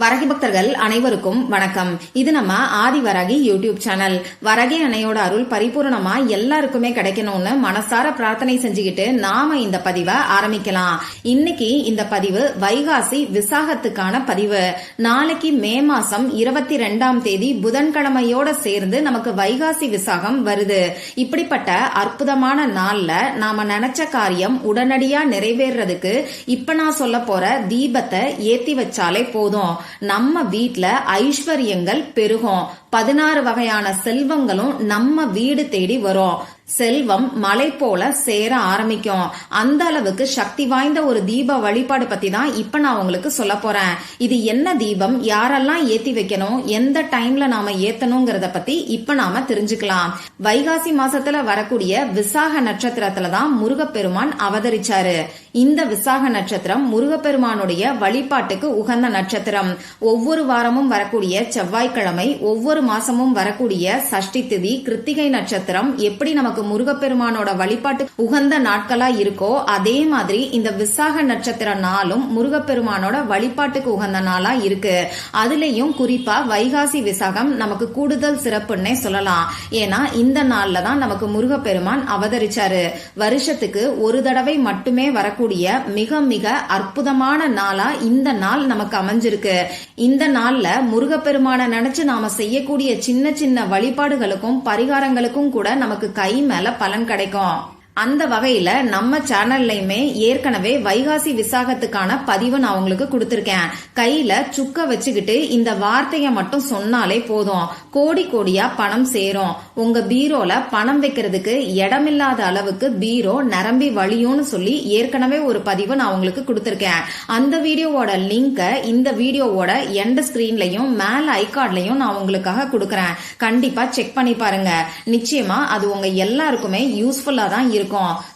வரகி பக்தர்கள் அனைவருக்கும் வணக்கம். இது நம்ம ஆதி வரகி யூடியூப் சேனல். வரகி அணையோட அருள் பரிபூர்ணமா எல்லாருக்குமே கிடைக்கணும்னு மனசார பிரார்த்தனை செஞ்சுக்கிட்டு நாம இந்த பதிவை ஆரம்பிக்கலாம். இன்னைக்கு இந்த பதிவு வைகாசி விசாகத்துக்கான பதிவு. நாளைக்கு மே மாசம் இருபத்தி ரெண்டாம் தேதி புதன்கிழமையோட சேர்ந்து நமக்கு வைகாசி விசாகம் வருது. இப்படிப்பட்ட அற்புதமான நாள்ல நாம நினைச்ச காரியம் உடனடியா நிறைவேறதுக்கு இப்ப நான் சொல்ல போற தீபத்தை ஏத்தி வச்சாலே போதும். நம்ம வீட்ல ஐஸ்வர்யங்கள் பெருகும். பதினாறு வகையான செல்வங்களும் நம்ம வீடு தேடி வரும். செல்வம் மலை போல சேர ஆரம்பிக்கும். அந்த அளவுக்கு சக்தி வாய்ந்த ஒரு தீப வழிபாடு பத்தி தான் இப்ப நான் உங்களுக்கு சொல்ல போறேன். இது என்ன தீபம்? யாரெல்லாம் ஏத்தி வைக்கணும்? எந்த டைம்ல நாம ஏத்தணுங்கிறத பத்தி இப்ப நாம தெரிஞ்சுக்கலாம். வைகாசி மாசத்துல வரக்கூடிய விசாக நட்சத்திரத்துல தான் முருகப்பெருமான் அவதரிச்சாரு. இந்த விசாக நட்சத்திரம் முருகப்பெருமானுடைய வழிபாட்டுக்கு உகந்த நட்சத்திரம். ஒவ்வொரு வாரமும் வரக்கூடிய செவ்வாய்க்கிழமை ஒவ்வொரு மாசமும் வரக்கூடிய சஷ்டி திதி கிருத்திகை நட்சத்திரம் எப்படி நமக்கு முருகப்பெருமானோட வழிபாட்டு உகந்த நாட்களா இருக்கோ அதே மாதிரி இந்த விசாக நட்சத்திர நாளும் முருகப்பெருமானோட வழிபாட்டுக்கு உகந்த நாளா இருக்கு. அதுலயும் குறிப்பா வைகாசி விசாகம் நமக்கு கூடுதல் சிறப்புன்னே சொல்லலாம். ஏன்னா இந்த நாள்ல தான் நமக்கு முருகப்பெருமான் அவதரிச்சாரு. வருஷத்துக்கு ஒரு தடவை மட்டுமே வரக்கூடிய மிக மிக அற்புதமான நாளா இந்த நாள் நமக்கு அமைஞ்சிருக்கு. இந்த நாள்ல முருகப்பெருமான நினைச்சு நாம செய்யக்கூடிய சின்ன சின்ன வழிபாடுகளுக்கும் பரிகாரங்களுக்கும் கூட நமக்கு கை மேல பலன் கிடைக்கும். அந்த வகையில நம்ம சேனல்லையுமே ஏற்கனவே வைகாசி விசாகத்துக்கான பதிவு நான் உங்களுக்கு கொடுத்திருக்கேன். கையில சுக்க வச்சுக்கிட்டு இந்த வார்த்தைய மட்டும் சொன்னாலே போதும். கோடி கோடியா பணம் சேரும். உங்க பீரோல பணம் வைக்கிறதுக்கு இடமில்லாத அளவுக்கு பீரோ நிரம்பி வழியும்னு சொல்லி ஏற்கனவே ஒரு பதிவு நான் உங்களுக்கு கொடுத்திருக்கேன். அந்த வீடியோவோட லிங்க இந்த வீடியோவோட எண்ட் ஸ்கிரீன்லயும் மேல ஐகார்ட்லயும் நான் உங்களுக்காக கொடுக்கறேன். கண்டிப்பா செக் பண்ணி பாருங்க. நிச்சயமா அது உங்க எல்லாருக்குமே யூஸ்ஃபுல்லா தான் இருக்கும்.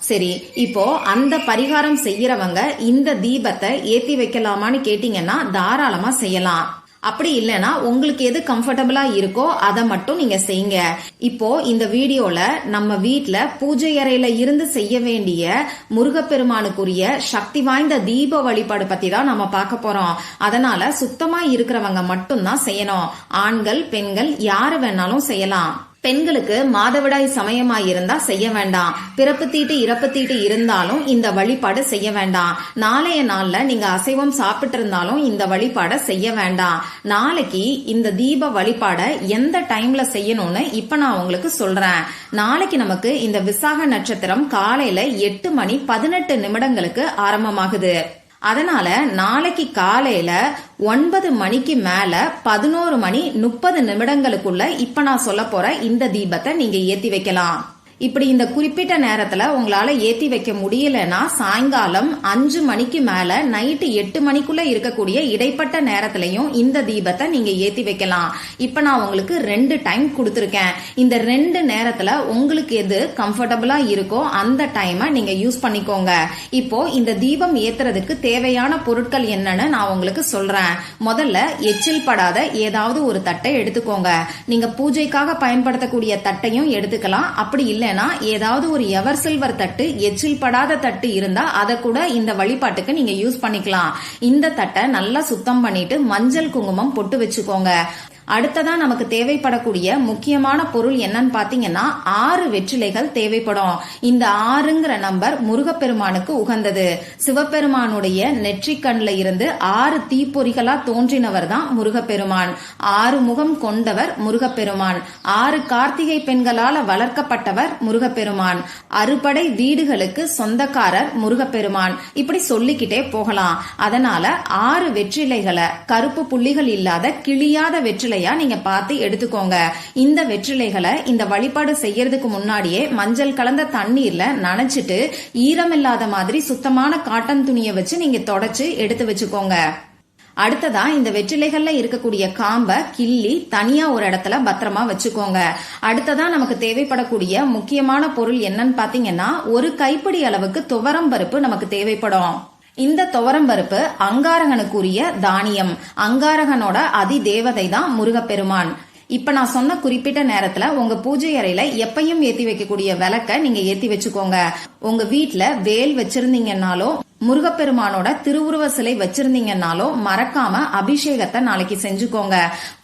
சரி இப்போ அந்த பரிகாரம் செய்யறவங்க இந்த தீபத்தை ஏத்தி வைக்கலாமான்னு கேட்டீங்கன்னா தாராளமா செய்யலாம். அப்படி இல்லைன்னா உங்களுக்கு எது கம்ஃபர்டபுளா இருக்கோ அதை மட்டும் நீங்க செய்யுங்க. இப்போ இந்த வீடியோல நம்ம வீட்ல பூஜை அறையில இருந்து செய்ய வேண்டிய முருகப்பெருமானுக்குரிய சக்தி வாய்ந்த தீப வழிபாடு பத்தி தான் நம்ம பார்க்க போறோம். அதனால சுத்தமா இருக்கிறவங்க மட்டும்தான் செய்யணும். ஆண்கள் பெண்கள் யாரு வேணாலும் செய்யலாம். பெண்களுக்கு மாதவிடாய் சமயமாயிருந்தா செய்ய வேண்டாம். பிறப்பு தீட்டு இறப்பு தீட்டு இருந்தாலும் இந்த வழிபாடு செய்ய வேண்டாம். நாளைய நாள்ல நீங்க அசைவம் சாப்பிட்டு இருந்தாலும் இந்த வழிபாட செய்ய வேண்டாம். நாளைக்கு இந்த தீப வழிபாட எந்த டைம்ல செய்யணும்னு இப்ப நான் உங்களுக்கு சொல்றேன். நாளைக்கு நமக்கு இந்த விசாக நட்சத்திரம் காலையில எட்டு மணி பதினெட்டு நிமிடங்களுக்கு ஆரம்பமாகுது. அதனால நாளைக்கு காலையில ஒன்பது மணிக்கு மேல பதினோரு மணி முப்பது நிமிடங்களுக்குள்ள இப்ப நான் சொல்ல போற இந்த தீபத்தை நீங்க ஏத்தி வைக்கலாம். இப்படி இந்த குறிப்பிட்ட நேரத்துல உங்களால ஏத்தி வைக்க முடியலன்னா சாயங்காலம் அஞ்சு மணிக்கு மேல நைட்டு எட்டு மணிக்குள்ள இருக்கக்கூடிய இடைப்பட்ட நேரத்திலையும் இந்த தீபத்தை நீங்க ஏத்தி வைக்கலாம். இப்ப நான் உங்களுக்கு ரெண்டு டைம் கொடுத்துருக்கேன். இந்த ரெண்டு நேரத்துல உங்களுக்கு எது கம்ஃபர்டபுளா இருக்கோ அந்த டைமை நீங்க யூஸ் பண்ணிக்கோங்க. இப்போ இந்த தீபம் ஏத்துறதுக்கு தேவையான பொருட்கள் என்னன்னு நான் உங்களுக்கு சொல்றேன். முதல்ல எச்சில் படாத ஏதாவது ஒரு தட்டை எடுத்துக்கோங்க. நீங்க பூஜைக்காக பயன்படுத்தக்கூடிய தட்டையும் எடுத்துக்கலாம். அப்படி இல்லை இல்லைன்னா ஏதாவது ஒரு எவர் சில்வர் தட்டு எச்சில் படாத தட்டு இருந்தா அதை கூட இந்த வழிபாட்டுக்கு நீங்க யூஸ் பண்ணிக்கலாம். இந்த தட்டை நல்லா சுத்தம் பண்ணிட்டு மஞ்சள் குங்குமம் பொட்டு வச்சுக்கோங்க. அடுத்ததா நமக்கு தேவைப்படக்கூடிய முக்கியமான பொருள் என்னன்னு பாத்தீங்கன்னா ஆறு வெற்றிலைகள் தேவைப்படும். இந்த ஆறுங்கிற நம்பர் முருகப்பெருமானுக்கு உகந்தது. சிவபெருமானுடைய நெற்றிக்கண்ல இருந்து ஆறு தீப்பொறிகளா தோன்றினவர் தான் முருகப்பெருமான். ஆறு முகம் கொண்டவர் முருகப்பெருமான். ஆறு கார்த்திகை பெண்களால வளர்க்கப்பட்டவர் முருகப்பெருமான். அறுபடை வீடுகளுக்கு சொந்தக்காரர் முருகப்பெருமான். இப்படி சொல்லிக்கிட்டே போகலாம். அதனால ஆறு வெற்றிலைகளை கருப்பு புள்ளிகள் இல்லாத கிளியாத வெற்றிலையா நீங்க பார்த்து எடுத்துக்கோங்க. இந்த வெற்றிலைகளை இந்த வழிபாடு செய்யறதுக்கு முன்னாடியே மஞ்சள் கலந்த தண்ணீர்ல நனைச்சிட்டு ஈரமில்லாத மாதிரி சுத்தமான காட்டன் துணியை வச்சு நீங்க தொடச்சு எடுத்து வச்சுக்கோங்க. அடுத்ததா இந்த வெற்றிலைகள்ல இருக்கக்கூடிய காம்ப கிள்ளி தனியா ஒரு இடத்துல பத்திரமா வச்சுக்கோங்க. அடுத்ததா நமக்கு தேவைப்படக்கூடிய முக்கியமான பொருள் என்னன்னு பாத்தீங்கன்னா ஒரு கைப்பிடி அளவுக்கு துவரம் பருப்பு நமக்கு தேவைப்படும். இந்த துவரம்பருப்பு அங்காரகனுக்குரிய தானியம். அங்காரகனோட அதி தேவதை தான் முருகப்பெருமான். இப்ப நான் சொன்ன குறிப்பிட்ட நேரத்துல உங்க பூஜை அறையில எப்பையும் ஏத்தி வைக்கக்கூடிய விளக்க நீங்க ஏத்தி வச்சுக்கோங்க. உங்க வீட்டுல வேல் வச்சிருந்தீங்கன்னாலோ முருகப்பெருமானோட திருவுருவ சிலை வச்சிருந்தீங்கன்னாலோ மறக்காம அபிஷேகத்தை நாளைக்கு செஞ்சுக்கோங்க.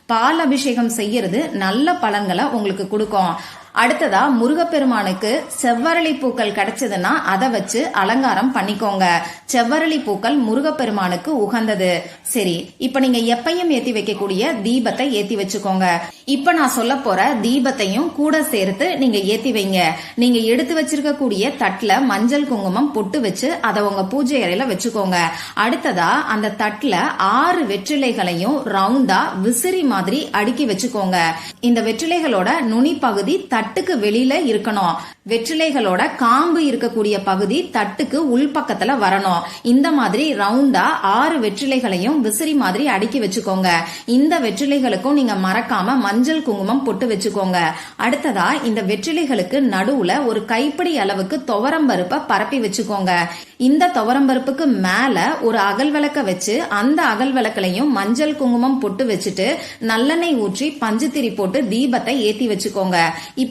பால் அபிஷேகம் செய்யறது நல்ல பலன்களை உங்களுக்கு கொடுக்கும். அடுத்ததா முருகப்பெருமானுக்கு செவ்வரளி பூக்கள் கிடைச்சதுன்னா அதை வச்சு அலங்காரம் பண்ணிக்கோங்க. செவ்வரளி பூக்கள் முருகப்பெருமானுக்கு உகந்தது. சரி இப்ப நீங்க எப்பையும் ஏத்தி வைக்கக்கூடிய தீபத்தை ஏத்தி வச்சுக்கோங்க. இப்ப நான் சொல்ல போற தீபத்தையும் கூட சேர்த்து நீங்க ஏத்தி வைங்க. நீங்க எடுத்து வச்சிருக்கக்கூடிய தட்டுல மஞ்சள் குங்குமம் பொட்டு வச்சு அதை உங்க பூஜை அறையில வச்சுக்கோங்க. அடுத்ததா அந்த தட்டுல ஆறு வெற்றிலைகளையும் ரவுண்டா விசிறி மாதிரி அடுக்கி வச்சுக்கோங்க. இந்த வெற்றிலைகளோட நுனி பகுதி தட்டுக்கு வெளியில இருக்கணும். வெற்றிலைகளோட காம்பு இருக்கக்கூடிய பகுதி தட்டுக்கு உள்பக்கத்துல வரணும். இந்த மாதிரி ரவுண்டா ஆறு வெற்றிலைகளையும் விசிறி மாதிரி அடுக்கி வச்சுக்கோங்க. இந்த வெற்றிலைகளுக்கும் நீங்க மறக்காம மஞ்சள் குங்குமம் பொட்டு வச்சுக்கோங்க. அடுத்ததா இந்த வெற்றிலைகளுக்கு நடுவுல ஒரு கைப்பிடி அளவுக்கு துவரம்பருப்பை பரப்பி வச்சுக்கோங்க. இந்த துவரம்பருப்புக்கு மேல ஒரு அகல் விளக்க வச்சு அந்த அகல் விளக்குலையும் மஞ்சள் குங்குமம் பொட்டு வச்சுட்டு நல்லெண்ணெய் ஊற்றி பஞ்சுத்திரி போட்டு தீபத்தை ஏத்தி வச்சுக்கோங்க.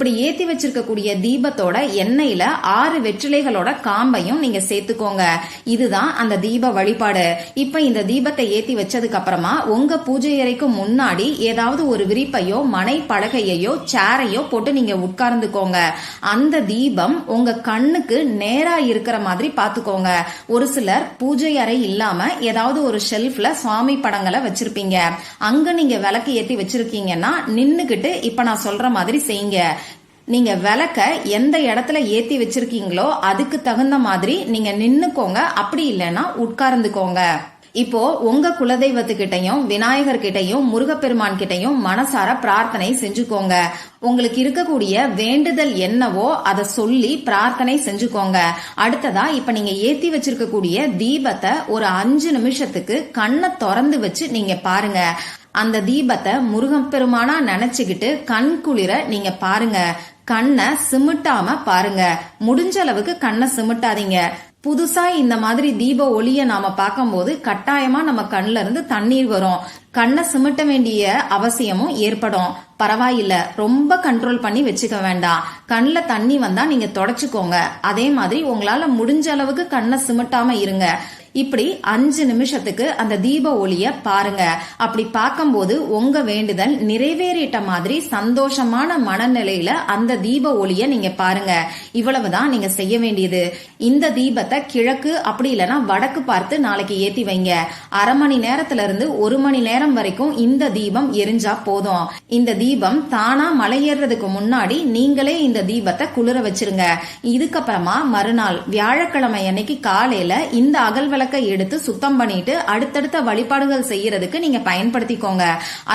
இப்படி ஏத்தி வச்சிருக்கக்கூடிய தீபத்தோட எண்ணெயில ஆறு வெற்றிலைகளோட காம்பையும் நீங்க சேர்த்துக்கோங்க. இதுதான் அந்த தீப வழிபாடு. இப்ப இந்த தீபத்தை ஏத்தி வச்சதுக்கு அப்புறமா உங்க பூஜை அறைக்கு முன்னாடி ஏதாவது ஒரு விரிப்பையோ மனை பலகையையோ சேரையோ போட்டு நீங்க உட்கார்ந்துக்கோங்க. அந்த தீபம் உங்க கண்ணுக்கு நேரா இருக்கிற மாதிரி பாத்துக்கோங்க. ஒரு சிலர் பூஜை அறை இல்லாம ஏதாவது ஒரு ஷெல்ஃப்ல சுவாமி படங்களை வச்சிருப்பீங்க. அங்க நீங்க விளக்கு ஏத்தி வச்சிருக்கீங்கன்னா நின்னுகிட்டு இப்ப நான் சொல்ற மாதிரி செய்யுங்க. நீங்க விளக்க எந்த இடத்துல ஏத்தி வச்சிருக்கீங்களோ அதுக்கு தகுந்த மாதிரி நீங்க நின்னுக்கோங்க. அப்படி இல்லைன்னா உட்கார்ந்துக்கோங்க. இப்போ உங்க குலதெய்வத்துக்கிட்டையும் விநாயகர் கிட்டையும் முருகப்பெருமான் கிட்டையும் மனசார பிரார்த்தனை செஞ்சுக்கோங்க. உங்களுக்கு இருக்கக்கூடிய வேண்டுதல் என்னவோ அதை சொல்லி பிரார்த்தனை செஞ்சுக்கோங்க. அடுத்ததா இப்ப நீங்க ஏத்தி வச்சிருக்கக்கூடிய தீபத்தை ஒரு அஞ்சு நிமிஷத்துக்கு கண்ணை திறந்து வச்சு நீங்க பாருங்க. அந்த தீபத்தை முருகப்பெருமானா நினைச்சுக்கிட்டு கண் குளிர நீங்க பாருங்க. கண்ணை சிமிட்டாம பாருங்க. முடிஞ்ச அளவுக்கு கண்ணை சிமிட்டாதீங்க. புதுசா இந்த மாதிரி தீப ஒளிய நாம பார்க்கும்போது கட்டாயமா நம்ம கண்ணுல இருந்து தண்ணீர் வரும். கண்ணை சிமிட்ட வேண்டிய அவசியமும் ஏற்படும். பரவாயில்ல. ரொம்ப கண்ட்ரோல் பண்ணி வச்சுக்க வேண்டாம். கண்ணில் தண்ணி வந்தா நீங்க தொடச்சுக்கோங்க. அதே மாதிரி உங்களால முடிஞ்ச அளவுக்கு கண்ணை சிமிட்டாம இருங்க. இப்படி அஞ்சு நிமிஷத்துக்கு அந்த தீப ஒளிய பாருங்க. அப்படி பார்க்கும்போது உங்க வேண்டுதல் நிறைவேறிட்ட மாதிரி சந்தோஷமான மனநிலையில அந்த தீப ஒளிய நீங்க பாருங்க. இவ்வளவுதான் நீங்க செய்ய வேண்டியது. இந்த தீபத்தை கிழக்கு அப்படி இல்லைன்னா வடக்கு பார்த்து நாளைக்கு ஏத்தி வைங்க. அரை மணி நேரத்துல இருந்து ஒரு மணி நேரம் வரைக்கும் இந்த தீபம் எரிஞ்சா போதும். இந்த தீபம் தானா மலையேறதுக்கு முன்னாடி நீங்களே இந்த தீபத்தை குளிர வச்சிருங்க. இதுக்கப்புறமா மறுநாள் வியாழக்கிழமை அன்னைக்கு காலையில இந்த அகல் விளக்கை எடுத்து சுத்தம் பண்ணிட்டு அடுத்தடுத்த வழிபாடுகள் செய்யறதுக்கு நீங்க பயன்படுத்திக்கோங்க.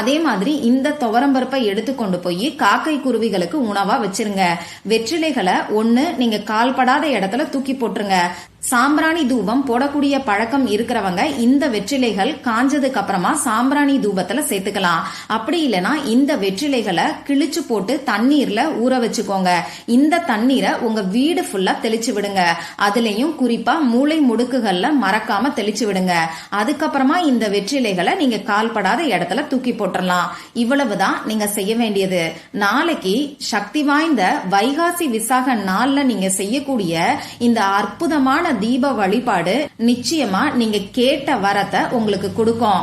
அதே மாதிரி இந்த துவரம்பருப்பை எடுத்து கொண்டு போய் காக்கை குருவிகளுக்கு உணவா வச்சிருங்க. வெற்றிலைகளை ஒன்னு நீங்க கால்படாத இடத்துல தூக்கி போட்டுருங்க. சாம்பிராணி தூபம் போடக்கூடிய பழக்கம் இருக்கிறவங்க இந்த வெற்றிலைகள் காஞ்சதுக்கு அப்புறமா சாம்பிராணி தூபத்துல சேர்த்துக்கலாம். அப்படி இல்லைன்னா இந்த வெற்றிலைகளை கிழிச்சு போட்டு தண்ணீர்ல ஊற வச்சுக்கோங்க. இந்த தண்ணீரை உங்க வீடு ஃபுல்லா தெளிச்சு விடுங்க. அதுலயும் குறிப்பா மூளை முடுக்குகள்ல மறக்காம தெளிச்சு விடுங்க. அதுக்கப்புறமா இந்த வெற்றிலைகளை நீங்க கால்படாத இடத்துல தூக்கி போட்டுடலாம் இவ்வளவுதான் நீங்க செய்ய வேண்டியது. நாளைக்கு சக்தி வாய்ந்த வைகாசி விசாக நாள்ல நீங்க செய்யக்கூடிய இந்த அற்புதமான தீப வழிபாடு நிச்சயமா நீங்க கேட்ட வரத்தை உங்களுக்கு கொடுக்கும்.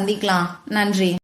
சந்திக்கலாம். நன்றி.